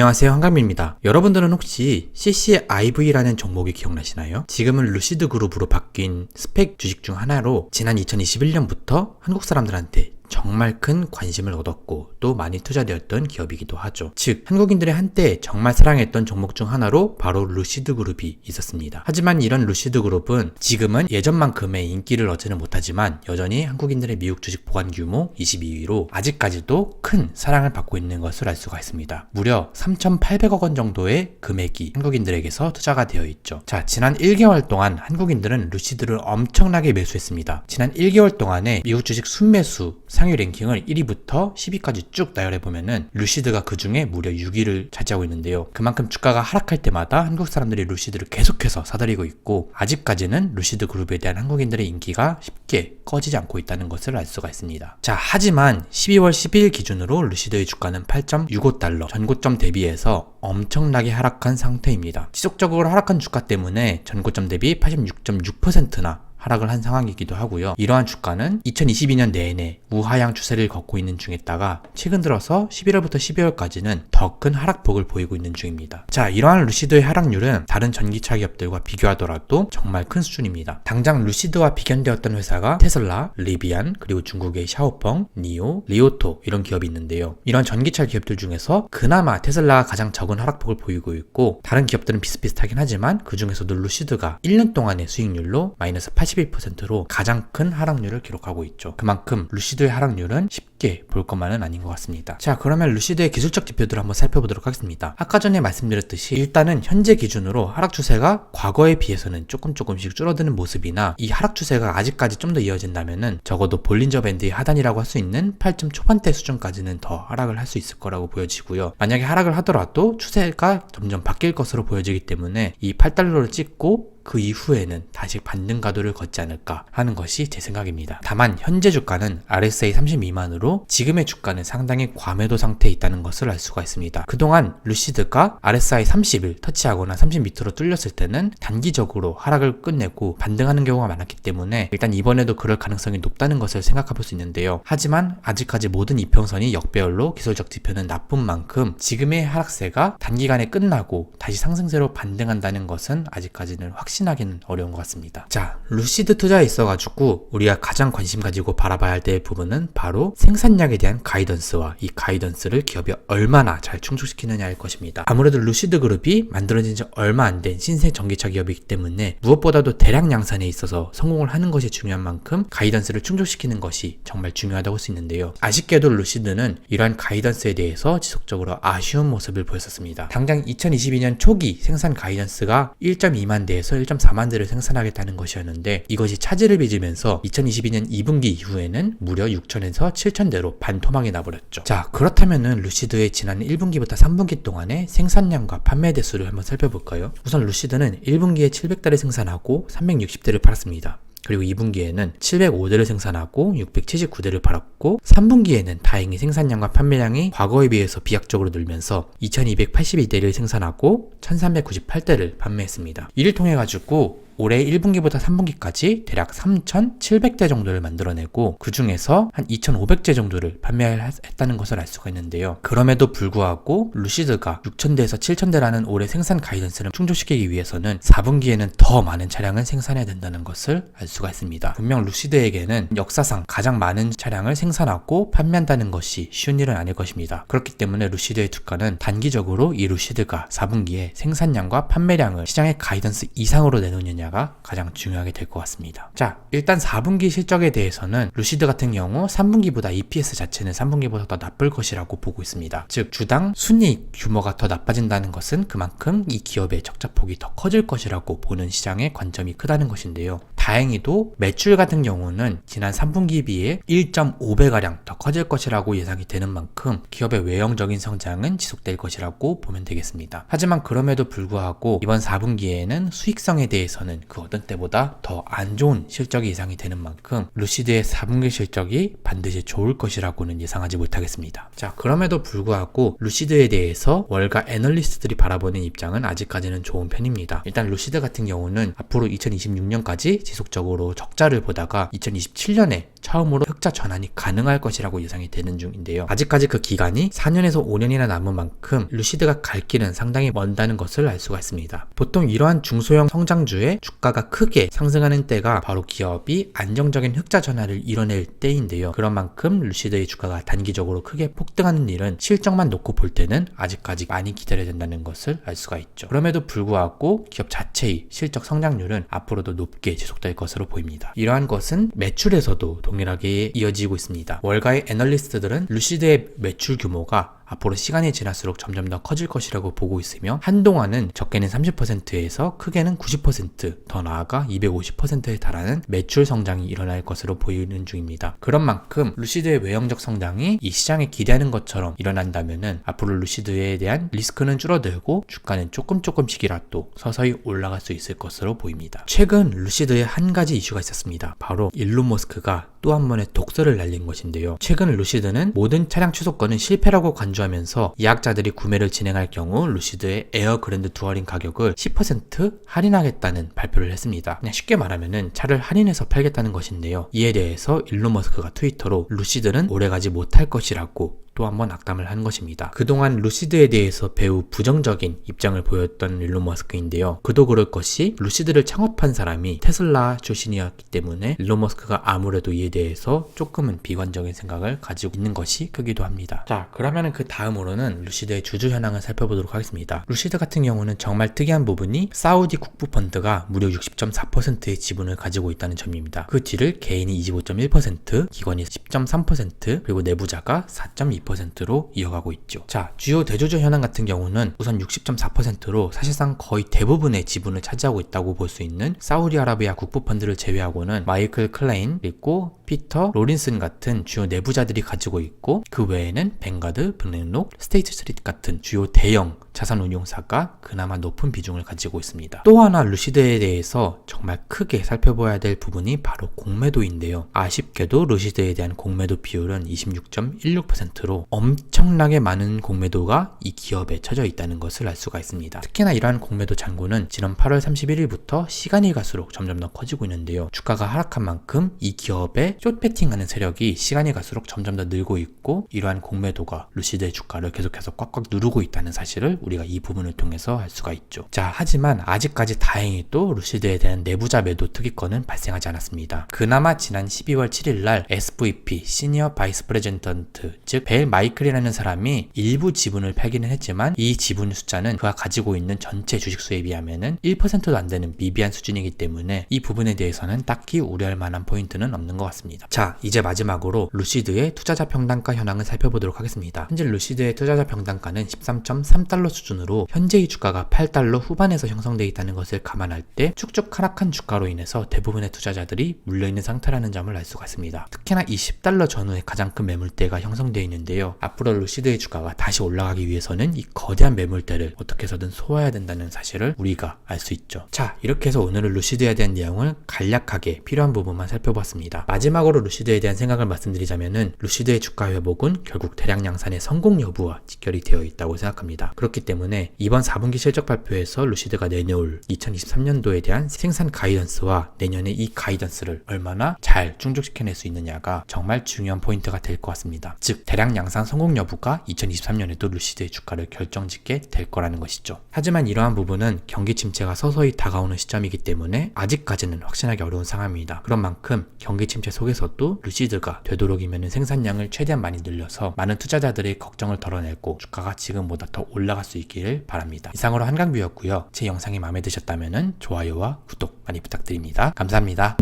안녕하세요 한강민입니다. 여러분들은 혹시 CCIV라는 종목이 기억나시나요? 지금은 루시드 그룹으로 바뀐 스펙 주식 중 하나로 지난 2021년부터 한국 사람들한테 정말 큰 관심을 얻었고 또 많이 투자되었던 기업이기도 하죠. 즉 한국인들이 한때 정말 사랑했던 종목 중 하나로 바로 루시드 그룹이 있었습니다. 하지만 이런 루시드 그룹은 지금은 예전만큼의 인기를 얻지는 못하지만 여전히 한국인들의 미국 주식 보관 규모 22위로 아직까지도 큰 사랑을 받고 있는 것을 알 수가 있습니다. 무려 3,800억 원 정도의 금액이 한국인들에게서 투자가 되어 있죠. 자, 지난 1개월 동안 한국인들은 루시드를 엄청나게 매수했습니다. 지난 1개월 동안에 미국 주식 순매수 상위 랭킹을 1위부터 10위까지 쭉 나열해 보면은 루시드가 그 중에 무려 6위를 차지하고 있는데요. 그만큼 주가가 하락할 때마다 한국 사람들이 루시드를 계속해서 사들이고 있고 아직까지는 루시드 그룹에 대한 한국인들의 인기가 쉽게 꺼지지 않고 있다는 것을 알 수가 있습니다. 자, 하지만 12월 12일 기준으로 루시드의 주가는 8.65달러 전고점 대비해서 엄청나게 하락한 상태입니다. 지속적으로 하락한 주가 때문에 전고점 대비 86.6%나 하락을 한 상황이기도 하고요. 이러한 주가는 2022년 내내 우하향 추세를 걷고 있는 중에다가 최근 들어서 11월부터 12월까지는 더 큰 하락폭을 보이고 있는 중입니다. 자, 이러한 루시드의 하락률은 다른 전기차 기업들과 비교하더라도 정말 큰 수준입니다. 당장 루시드와 비견되었던 회사가 테슬라, 리비안, 그리고 중국의 샤오펑, 니오, 리오토 이런 기업이 있는데요. 이런 전기차 기업들 중에서 그나마 테슬라가 가장 적은 하락폭을 보이고 있고 다른 기업들은 비슷비슷하긴 하지만 그 중에서도 루시드가 1년 동안의 수익률로 마이너스 81%로 가장 큰 하락률을 기록하고 있죠. 그만큼 루시드 의 하락률은 쉽게 볼 것만은 아닌 것 같습니다. 자, 그러면 루시드의 기술적 지표들을 한번 살펴보도록 하겠습니다. 아까 전에 말씀드렸듯이 일단은 현재 기준으로 하락 추세가 과거에 비해서는 조금 조금씩 줄어드는 모습이나 이 하락 추세가 아직까지 좀 더 이어진다면은 적어도 볼린저 밴드의 하단이라고 할 수 있는 8점 초반대 수준까지는 더 하락을 할 수 있을 거라고 보여지고요. 만약에 하락을 하더라도 추세가 점점 바뀔 것으로 보여지기 때문에 이 8달러를 찍고 그 이후에는 다시 반등 가도를 걷지 않을까 하는 것이 제 생각입니다. 다만 현재 주가는 RSI 30 미만으로 지금의 주가는 상당히 과매도 상태에 있다는 것을 알 수가 있습니다. 그동안 루시드가 RSI 30을 터치하거나 30 밑으로 뚫렸을 때는 단기적으로 하락을 끝내고 반등하는 경우가 많았기 때문에 일단 이번에도 그럴 가능성이 높다는 것을 생각해 볼 수 있는데요. 하지만 아직까지 모든 이평선이 역배열로 기술적 지표는 나쁜 만큼 지금의 하락세가 단기간에 끝나고 다시 상승세로 반등한다는 것은 아직까지는 확 확신하기는 어려운 것 같습니다. 자, 루시드 투자에 있어가지고 우리가 가장 관심 가지고 바라봐야 할 때의 부분은 바로 생산량에 대한 가이던스와 이 가이던스를 기업이 얼마나 잘 충족시키느냐일 것입니다. 아무래도 루시드 그룹이 만들어진 지 얼마 안 된 신생 전기차 기업이기 때문에 무엇보다도 대량 양산에 있어서 성공을 하는 것이 중요한 만큼 가이던스를 충족시키는 것이 정말 중요하다고 할 수 있는데요. 아쉽게도 루시드는 이러한 가이던스에 대해서 지속적으로 아쉬운 모습을 보였었습니다. 당장 2022년 초기 생산 가이던스가 1.2만 대에서 1.4만 대를 생산하겠다는 것이었는데 이것이 차질을 빚으면서 2022년 2분기 이후에는 무려 6천에서 7천 대로 반토막이 나버렸죠. 자 그렇다면은 루시드의 지난 1분기부터 3분기 동안의 생산량과 판매 대수를 한번 살펴볼까요? 우선 루시드는 1분기에 700대를 생산하고 360대를 팔았습니다. 그리고 2분기에는 705대를 생산하고 679대를 팔았고 3분기에는 다행히 생산량과 판매량이 과거에 비해서 비약적으로 늘면서 2282대를 생산하고 1398대를 판매했습니다. 이를 통해 가지고 올해 1분기부터 3분기까지 대략 3,700대 정도를 만들어내고 그 중에서 한 2,500대 정도를 판매했다는 것을 알 수가 있는데요. 그럼에도 불구하고 루시드가 6,000대에서 7,000대라는 올해 생산 가이던스를 충족시키기 위해서는 4분기에는 더 많은 차량을 생산해야 된다는 것을 알 수가 있습니다. 분명 루시드에게는 역사상 가장 많은 차량을 생산하고 판매한다는 것이 쉬운 일은 아닐 것입니다. 그렇기 때문에 루시드의 주가는 단기적으로 이 루시드가 4분기에 생산량과 판매량을 시장의 가이던스 이상으로 내놓느냐 분야가 가장 중요하게 될 것 같습니다. 자, 일단 4분기 실적에 대해서는 루시드 같은 경우 3분기보다 EPS 자체는 3분기보다 더 나쁠 것이라고 보고 있습니다. 즉, 주당 순이익 규모가 더 나빠진다는 것은 그만큼 이 기업의 적자폭이 더 커질 것이라고 보는 시장의 관점이 크다는 것인데요. 다행히도 매출 같은 경우는 지난 3분기에 비해 1.5배가량 더 커질 것이라고 예상이 되는 만큼 기업의 외형적인 성장은 지속될 것이라고 보면 되겠습니다. 하지만 그럼에도 불구하고 이번 4분기에는 수익성에 대해서는 그 어떤 때보다 더 안 좋은 실적이 예상이 되는 만큼 루시드의 4분기 실적이 반드시 좋을 것이라고는 예상하지 못하겠습니다. 자, 그럼에도 불구하고 루시드에 대해서 월가 애널리스트들이 바라보는 입장은 아직까지는 좋은 편입니다. 일단 루시드 같은 경우는 앞으로 2026년까지 지속 지속적으로 적자를 보다가 2027년에 처음으로 흑자 전환이 가능할 것이라고 예상이 되는 중인데요. 아직까지 그 기간이 4년에서 5년이나 남은 만큼 루시드가 갈 길은 상당히 먼다는 것을 알 수가 있습니다. 보통 이러한 중소형 성장주의 주가가 크게 상승하는 때가 바로 기업이 안정적인 흑자 전환을 이뤄낼 때인데요. 그런 만큼 루시드의 주가가 단기적으로 크게 폭등하는 일은 실적만 놓고 볼 때는 아직까지 많이 기다려야 된다는 것을 알 수가 있죠. 그럼에도 불구하고 기업 자체의 실적 성장률은 앞으로도 높게 지속될 것으로 보입니다. 이러한 것은 매출에서도 동일하게 이어지고 있습니다. 월가의 애널리스트들은 루시드의 매출 규모가 앞으로 시간이 지날수록 점점 더 커질 것이라고 보고 있으며 한동안은 적게는 30%에서 크게는 90%더 나아가 250%에 달하는 매출 성장이 일어날 것으로 보이는 중입니다. 그런 만큼 루시드의 외형적 성장이 이 시장에 기대하는 것처럼 일어난다면은 앞으로 루시드에 대한 리스크는 줄어들고 주가는 조금 조금씩이라도 서서히 올라갈 수 있을 것으로 보입니다. 최근 루시드에 한 가지 이슈가 있었습니다. 바로 일론 머스크가 또 한 번의 독서를 날린 것인데요. 최근 루시드는 모든 차량 취소권은 실패라고 간주 하면서 예약자들이 구매를 진행할 경우 루시드의 에어 그랜드 두어링 가격을 10% 할인하겠다는 발표를 했습니다. 그냥 쉽게 말하면은 차를 할인해서 팔겠다는 것인데요. 이에 대해서 일론 머스크가 트위터로 루시드는 오래가지 못할 것이라고 또 한번 악담을 한 것입니다. 그동안 루시드에 대해서 매우 부정적인 입장을 보였던 일론 머스크인데요. 그도 그럴 것이 루시드를 창업한 사람이 테슬라 출신이었기 때문에 일론 머스크가 아무래도 이에 대해서 조금은 비관적인 생각을 가지고 있는 것이 크기도 합니다. 자, 그러면은 그 다음으로는 루시드의 주주 현황을 살펴보도록 하겠습니다. 루시드 같은 경우는 정말 특이한 부분이 사우디 국부 펀드가 무려 60.4%의 지분을 가지고 있다는 점입니다. 그 뒤를 개인이 25.1%, 기관이 10.3%, 그리고 내부자가 4.2%로 이어가고 있죠. 자, 주요 대주주 현황 같은 경우는 우선 60.4%로 사실상 거의 대부분의 지분을 차지하고 있다고 볼 수 있는 사우디아라비아 국부 펀드를 제외하고는 마이클 클레인 그리고 피터 로린슨 같은 주요 내부자들이 가지고 있고 그 외에는 뱅가드, 블랙록, 스테이트 스트리트 같은 주요 대형 자산 운용사가 그나마 높은 비중을 가지고 있습니다. 또 하나 루시드에 대해서 정말 크게 살펴봐야 될 부분이 바로 공매도인데요. 아쉽게도 루시드에 대한 공매도 비율은 26.16%로 엄청나게 많은 공매도가 이 기업에 쳐져 있다는 것을 알 수가 있습니다. 특히나 이러한 공매도 잔고는 지난 8월 31일부터 시간이 갈수록 점점 더 커지고 있는데요. 주가가 하락한 만큼 이 기업의 숏배팅하는 세력이 시간이 갈수록 점점 더 늘고 있고 이러한 공매도가 루시드의 주가를 계속해서 꽉꽉 누르고 있다는 사실을 우리가 이 부분을 통해서 알 수가 있죠. 자, 하지만 아직까지 다행히 또 루시드에 대한 내부자 매도 특이건은 발생하지 않았습니다. 그나마 지난 12월 7일 날 SVP 시니어 바이스 프레젠턴트 즉벨 마이클이라는 사람이 일부 지분을 팔기는 했지만 이 지분 숫자는 그가 가지고 있는 전체 주식수에 비하면은 1%도 안 되는 미비한 수준이기 때문에 이 부분에 대해서는 딱히 우려할 만한 포인트는 없는 것 같습니다. 자, 이제 마지막으로 루시드의 투자자 평단가 현황을 살펴보도록 하겠습니다. 현재 루시드의 투자자 평단가는 13.3달러 수준으로 현재의 주가가 8달러 후반에서 형성되어 있다는 것을 감안할 때 쭉쭉 하락한 주가로 인해서 대부분의 투자자들이 물려있는 상태라는 점을 알 수가 있습니다. 특히나 이 10달러 전후에 가장 큰 매물대가 형성되어 있는데요. 앞으로 루시드의 주가가 다시 올라가기 위해서는 이 거대한 매물대를 어떻게 해서든 소화해야 된다는 사실을 우리가 알 수 있죠. 자, 이렇게 해서 오늘은 루시드에 대한 내용을 간략하게 필요한 부분만 살펴봤습니다. 마지막으로 루시드에 대한 생각을 말씀드리자면은 루시드의 주가 회복은 결국 대량 양산의 성공 여부와 직결이 되어 있다고 생각합니다. 그렇기 때문에 이번 4분기 실적 발표에서 루시드가 내놓을 2023년도에 대한 생산 가이던스와 내년에 이 가이던스를 얼마나 잘 충족시켜낼 수 있느냐가 정말 중요한 포인트가 될 것 같습니다. 즉 대량 양산 성공 여부가 2023년에 도 루시드의 주가를 결정짓게 될 거라는 것이죠. 하지만 이러한 부분은 경기 침체가 서서히 다가오는 시점이기 때문에 아직까지는 확신하기 어려운 상황입니다. 그런 만큼 경기 침체 속에서도 루시드가 되도록이면 생산량을 최대한 많이 늘려서 많은 투자자들의 걱정을 덜어내고 주가가 지금보다 더 올라갈 수 있기를 바랍니다. 이상으로 한강뷰였고요. 제 영상이 마음에 드셨다면 좋아요와 구독 많이 부탁드립니다. 감사합니다.